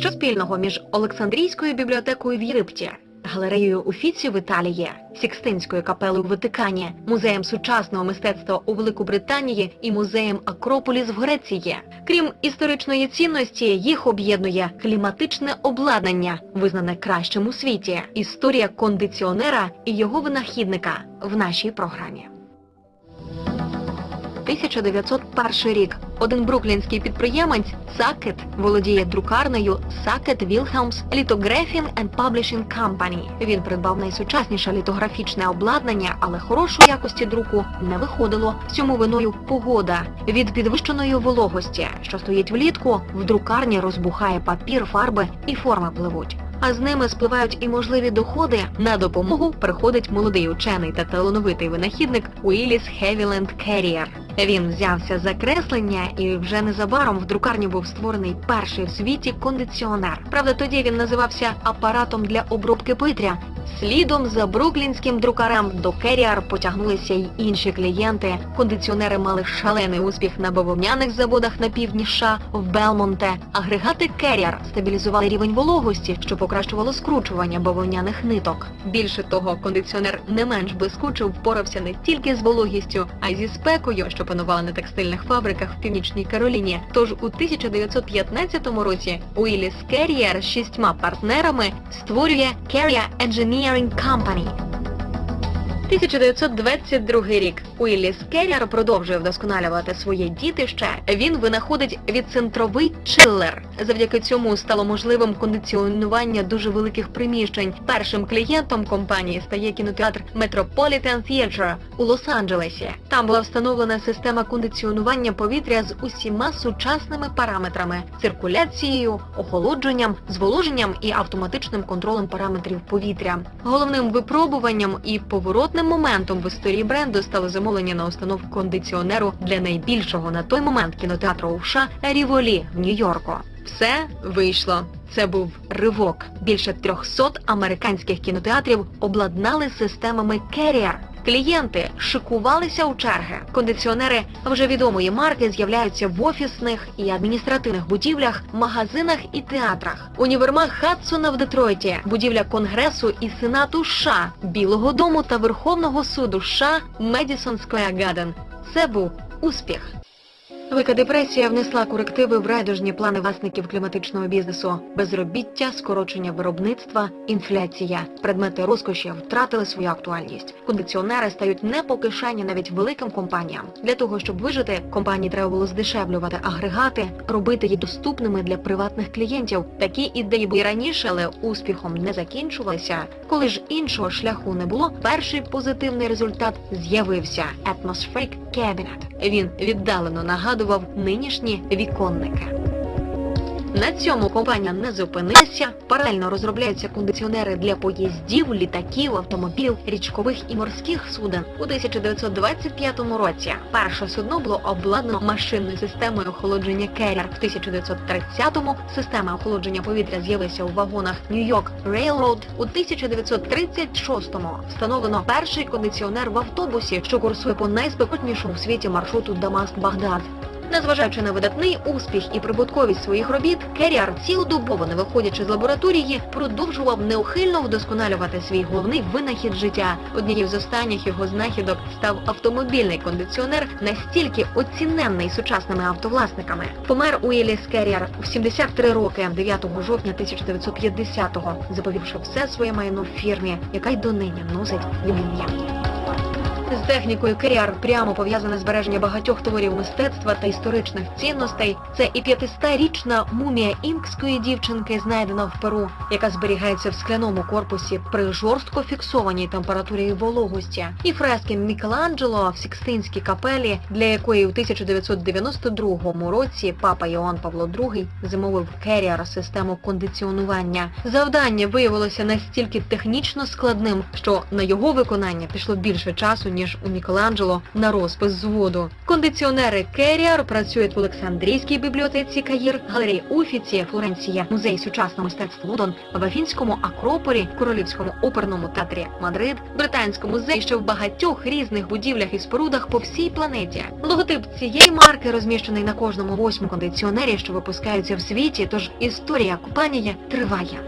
Що спільного між Олександрійською бібліотекою в Єгипті, галереєю Уфіці в Італії, Сікстинською капелою в Ватикані, музеєм сучасного мистецтва у Великобританії і музеєм Акрополіс в Греції. Крім історичної цінності, їх об'єднує кліматичне обладнання, визнане кращим у світі, історія кондиціонера і його винахідника в нашій програмі. 1901 рік. Один бруклінський підприємець Сакет володіє друкарнею Сакет Wilhelms Lithography and Publishing Company. Він придбав найсучасніше літографічне обладнання, але хорошої якості друку не виходило. Всьому виною погода. Від підвищеної вологості, що стоїть влітку, в друкарні розбухає папір, фарби і форми пливуть. А з ними спливають і можливі доходи. На допомогу приходить молодий учений та талановитий винахідник Уіліс Хевіленд Керрієр. Він взявся за креслення і вже незабаром в друкарні був створений перший в світі кондиціонер. Правда, тоді він називався апаратом для обробки повітря. Слідом за бруклінським друкарем до Керріар потягнулися й інші клієнти. Кондиціонери мали шалений успіх на бавовняних заводах на півдні США, в Белмонте. Агрегати Керріар стабілізували рівень вологості, що покращувало скручування бавовняних ниток. Більше того, кондиціонер не менш блискуче впорався не тільки з вологістю, а й зі спекою, що панувала на текстильних фабриках в північній Кароліні. Тож у 1915 році Уіліс Керріар з шістьма партнерами створює Carrier Engineering engineering company. 1922 рік Уілліс Керріар продовжує вдосконалювати своє дітище. Він винаходить відцентровий чиллер. Завдяки цьому стало можливим кондиціонування дуже великих приміщень. Першим клієнтом компанії стає кінотеатр Metropolitan Theatre у Лос-Анджелесі. Там була встановлена система кондиціонування повітря з усіма сучасними параметрами: циркуляцією, охолодженням, зволоженням і автоматичним контролем параметрів повітря. Головним випробуванням і поворотним моментом в історії бренду стало замовлення на установку кондиціонеру для найбільшого на той момент кінотеатру уша Ріволі в Нью-Йорку. Все вийшло. Це був ривок. Більше 300 американських кінотеатрів обладнали системами Carrier. Клієнти шикувалися у черги. Кондиціонери вже відомої марки з'являються в офісних і адміністративних будівлях, магазинах і театрах. Універмаг Хадсона в Детройті, будівля Конгресу і Сенату США, Білого Дому та Верховного суду США Медісон Сквер. Це був успіх. Велика депресія внесла корективи в райдужні плани власників кліматичного бізнесу. Безробіття, скорочення виробництва, інфляція. Предмети розкоші втратили свою актуальність. Кондиціонери стають не по кишені навіть великим компаніям. Для того, щоб вижити, компанії треба було здешевлювати агрегати, робити їх доступними для приватних клієнтів. Такі ідеї були раніше, але успіхом не закінчувалися. Коли ж іншого шляху не було, перший позитивний результат з'явився Atmospheric Cabinet. Він віддалено нагадував нинішні віконники. На цьому компанія не зупинилася. Паралельно розробляються кондиціонери для поїздів, літаків, автомобілів, річкових і морських суден. У 1925 році перше судно було обладнано машинною системою охолодження Carrier. В 1930-му система охолодження повітря з'явилася у вагонах New-York Railroad. У 1936-му встановлено перший кондиціонер в автобусі, що курсує по найспекотнішому в світі маршруту Дамаск-Багдад. Незважаючи на видатний успіх і прибутковість своїх робіт, Керріар цілодобово, не виходячи з лабораторії, продовжував неухильно вдосконалювати свій головний винахід життя. Однією з останніх його знахідок став автомобільний кондиціонер, настільки оціненний сучасними автовласниками. Помер Уіліс Керріар в 73 роки, 9 жовтня 1950-го, заповівши все своє майно в фірмі, яка й донині носить ім'я. З технікою Керіар прямо пов'язане збереження багатьох творів мистецтва та історичних цінностей. Це і 500-річна мумія інкської дівчинки, знайдена в Перу, яка зберігається в скляному корпусі при жорстко фіксованій температурі і вологості, і фрески Мікеланджело в Сікстинській капелі, для якої у 1992 році папа Іоанн Павло II замовив Керіар систему кондиціонування. Завдання виявилося настільки технічно складним, що на його виконання пішло більше часу, ніж у Мікеланджело на розпис з воду. Кондиціонери Керріар працюють в Олександрійській бібліотеці Каїр, галереї Уфіці, Флоренція, музей сучасного мистецтва Лондон, в Афінському Акрополі, Королівському оперному театрі Мадрид, Британському музеї, що в багатьох різних будівлях і спорудах по всій планеті. Логотип цієї марки розміщений на кожному восьмому кондиціонері, що випускаються в світі. Тож історія купання триває.